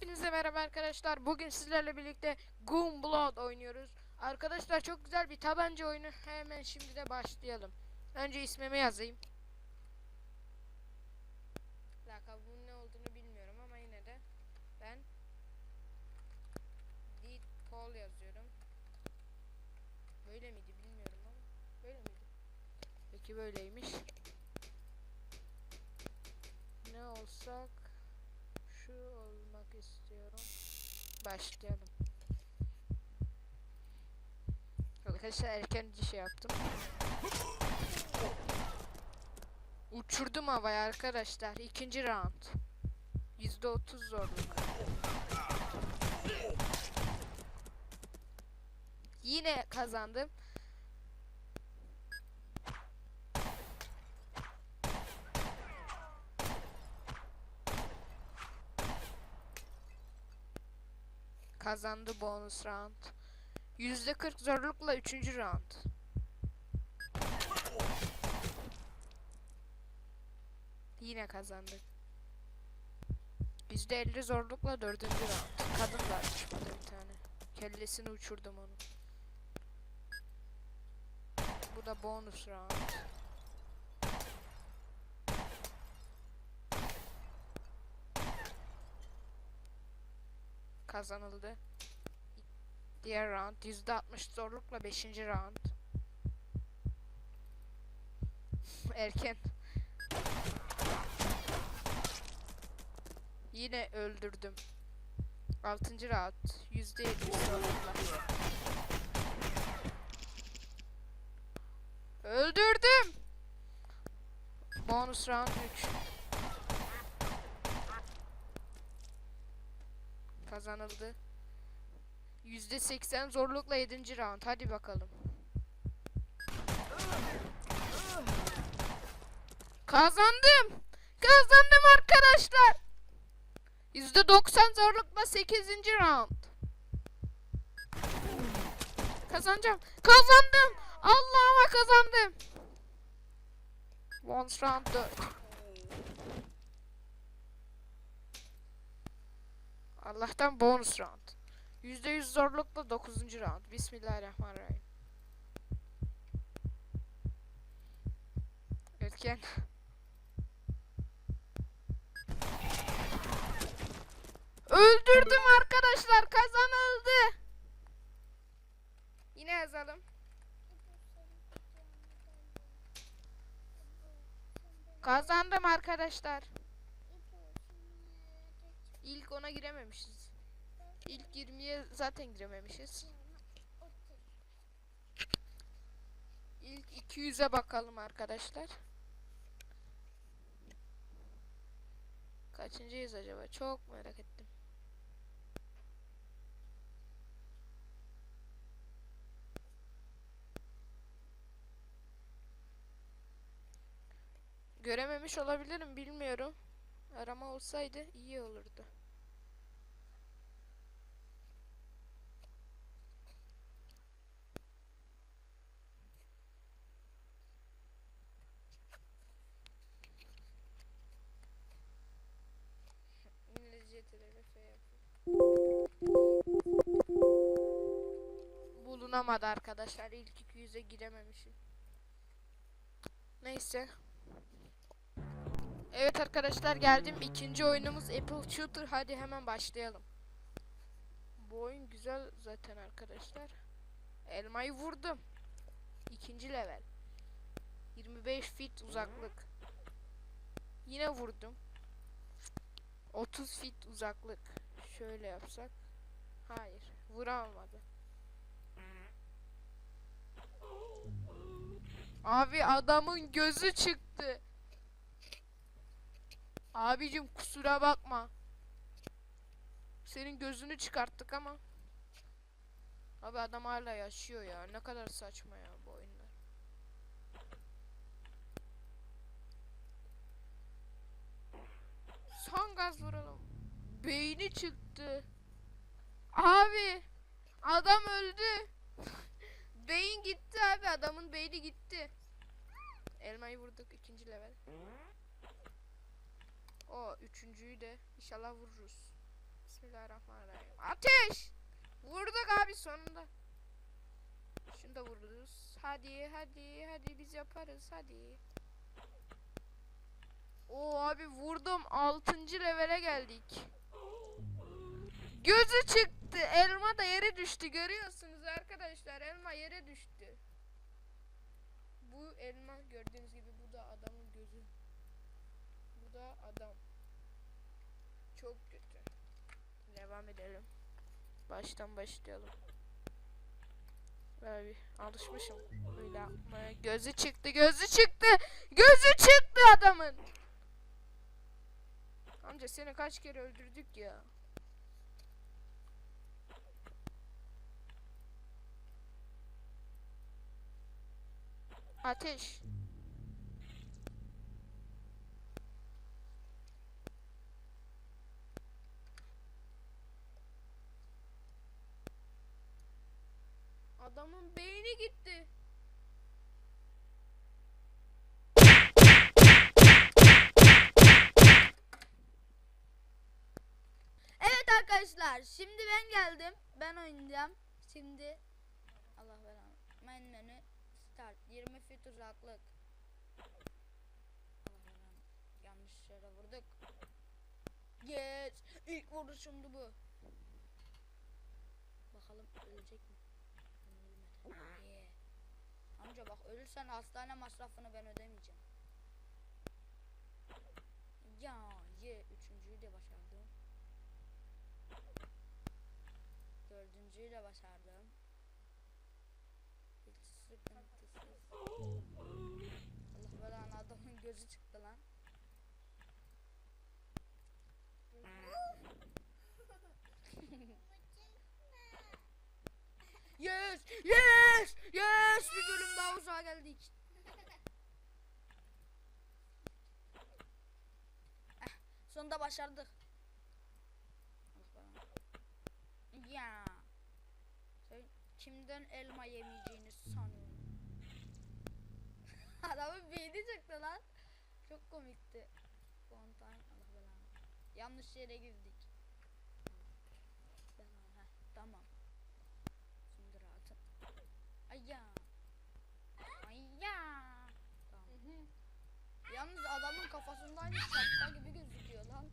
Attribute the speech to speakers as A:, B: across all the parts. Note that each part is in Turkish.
A: Hepinize merhaba arkadaşlar. Bugün sizlerle birlikte Gunblood oynuyoruz. Arkadaşlar çok güzel bir tabanca oyunu. Hemen şimdi de başlayalım. Önce ismimi yazayım. Lakabımın ne olduğunu bilmiyorum ama yine de ben Deed Paul yazıyorum. Böyle miydi bilmiyorum ama böyle miydi? Peki böyleymiş. Ne olsak şu olmak istiyorum. Başlayalım. Arkadaşlar erkenci şey yaptım. Uçurdum havaya arkadaşlar. İkinci round. %30 zorluk. Yine kazandım. Kazandı bonus round. %40 zorlukla 3. round. Yine kazandık. %50 zorlukla 4. round. Kadın var çıkmadı bir tane. Kellesini uçurdum onu. Bu da bonus round. Kazanıldı. Diğer round %60 zorlukla 5. round. Erken. Yine öldürdüm. 6. round %70 zorlukla. Öldürdüm. Bonus round 3. Kazanıldı. %80 zorlukla 7. round. Hadi bakalım. Kazandım. Kazandım arkadaşlar. %90 zorlukla 8. round. Kazanacağım. Kazandım. Allah'ıma kazandım. Once round 4. Allah'tan bonus round. %100 zorlukla 9. round. Bismillahirrahmanirrahim. Erken. Öldürdüm arkadaşlar. Kazanıldı. Yine yazalım. Kazandım arkadaşlar. İlk ona girememişiz. İlk 20'ye zaten girememişiz. İlk 200'e bakalım arkadaşlar. Kaçıncıyız acaba? Çok merak ettim. Görememiş olabilirim bilmiyorum. Arama olsaydı iyi olurdu. Bulunamadı arkadaşlar. İlk 200'e girememişim. Neyse. Evet arkadaşlar geldim. İkinci oyunumuz Apple Shooter. Hadi hemen başlayalım. Bu oyun güzel zaten arkadaşlar. Elmayı vurdum. İkinci level. 25 feet uzaklık. Yine vurdum. 30 feet uzaklık. Şöyle yapsak. Hayır. Vuramadı. Abi adamın gözü çıktı. Abicim kusura bakma. Senin gözünü çıkarttık ama. Abi adam hala yaşıyor ya. Ne kadar saçma ya bu oyunlar. Son gaz vuralım. Beyni çıktı. Abi adam öldü. Beyin gitti abi adamın beyni gitti. Elmayı vurduk ikinci level. O üçüncüyü de inşallah vururuz. Bismillahirrahmanirrahim. Ateş! Vurduk abi sonunda. Şunu da vururuz. Hadi hadi hadi biz yaparız hadi. Oo abi vurdum 6. levele geldik. Gözü çıktı. Elma da yere düştü. Görüyorsunuz arkadaşlar. Elma yere düştü. Bu elma gördüğünüz gibi bu da adamın gözü. Bu da adam. Çok kötü. Devam edelim. Baştan başlayalım. Abi alışmışım böyle yapmaya. Gözü çıktı, gözü çıktı. Gözü çıktı adamın. Amca seni kaç kere öldürdük ya. Ateş. Adamın beyni gitti.
B: Evet arkadaşlar şimdi ben geldim. Ben oynayacağım. Şimdi Allah belanı. Main menü start 20 feet uzaklık. Yanlış yere vurduk. Yes. İlk vuruşumdu bu. Bakalım ölecek mi? Yeah. Amca bak ölürsen hastane masrafını ben ödemeyeceğim. Ya ye üçüncüyü de başardım. Dördüncüyü de başardım. Hiç sıkıntısız. Allah belanı adamın gözü çıktı lan. yes! Yes! Yes! Bir bölüm daha uzağa geldik. Eh, sonunda başardık. Ya. Sen kimden elma yemeyeceğini sanıyorsun? Adamın beyni çıktı lan. Çok komikti. Belanı. Yanlış yere girdik. Belanı, heh, tamam. Şimdi rahatım. Ay ya. Ay ya. Tamam. Yalnız adamın kafasında aynı şapka gibi gözüküyor lan.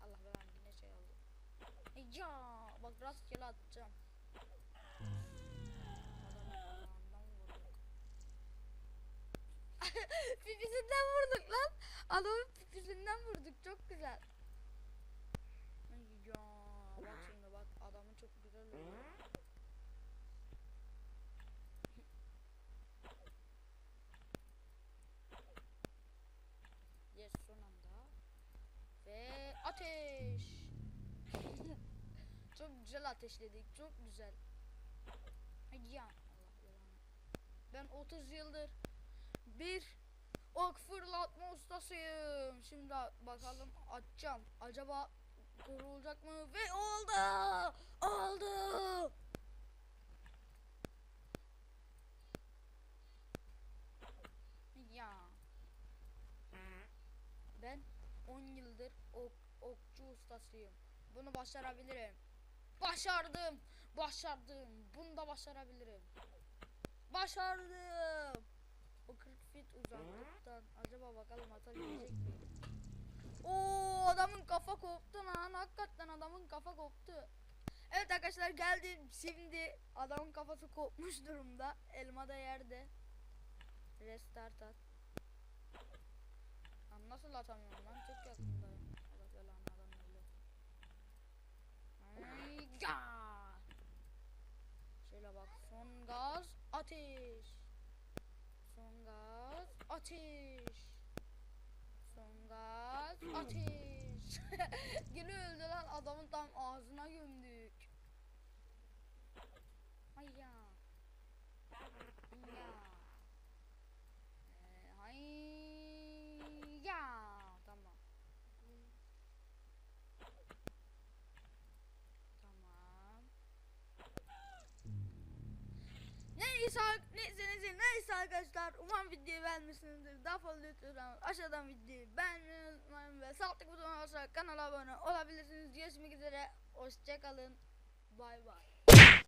B: Allah belanı yine şey oldu. Ay ya bak rastgele atacağım. Pipisinden vurduk lan. Adamın pipisinden vurduk çok güzel. Ya bak şimdi bak adamın çok güzel oluyor. Yes son anda. Ve ateş. çok güzel ateşledik. Çok güzel. Ya. Ben 30 yıldır bir ok fırlatma ustasıyım. Şimdi bakalım atacağım. Acaba kurulacak mı? Ve oldu. Oldu. Ya. Ben 10 yıldır ok, okçu ustasıyım. Bunu başarabilirim. Başardım. Başardım. Bunu da başarabilirim. Başardım. O 40 feet uzaklıktan. Acaba bakalım atabilecek miyim? Oo adamın kafa koptu lan. Hakikaten adamın kafa koptu. Evet arkadaşlar geldim. Şimdi adamın kafası kopmuş durumda. Elma da yerde. Restart at. Lan nasıl atamıyorum lan çok yakındayım. Allah belanı adam öyle. Ay, ya. Şöyle bak son gaz ateş. Son gaz ateş. Son gaz ateş. Yine öldü lan adamın tam ağzına gömdük. Ay ya. Ya. Ee, Ay ya. Tamam. Tamam. Neyse sağ neyse neyse neyse arkadaşlar umarım videoyu beğenmişsinizdir. Daha fazla lütfen aşağıdan videoyu beğenmeyi unutmayın ve sağ tık butonu basarak kanala abone olabilirsiniz. Görüşmek üzere. Hoşçakalın. Bay bay.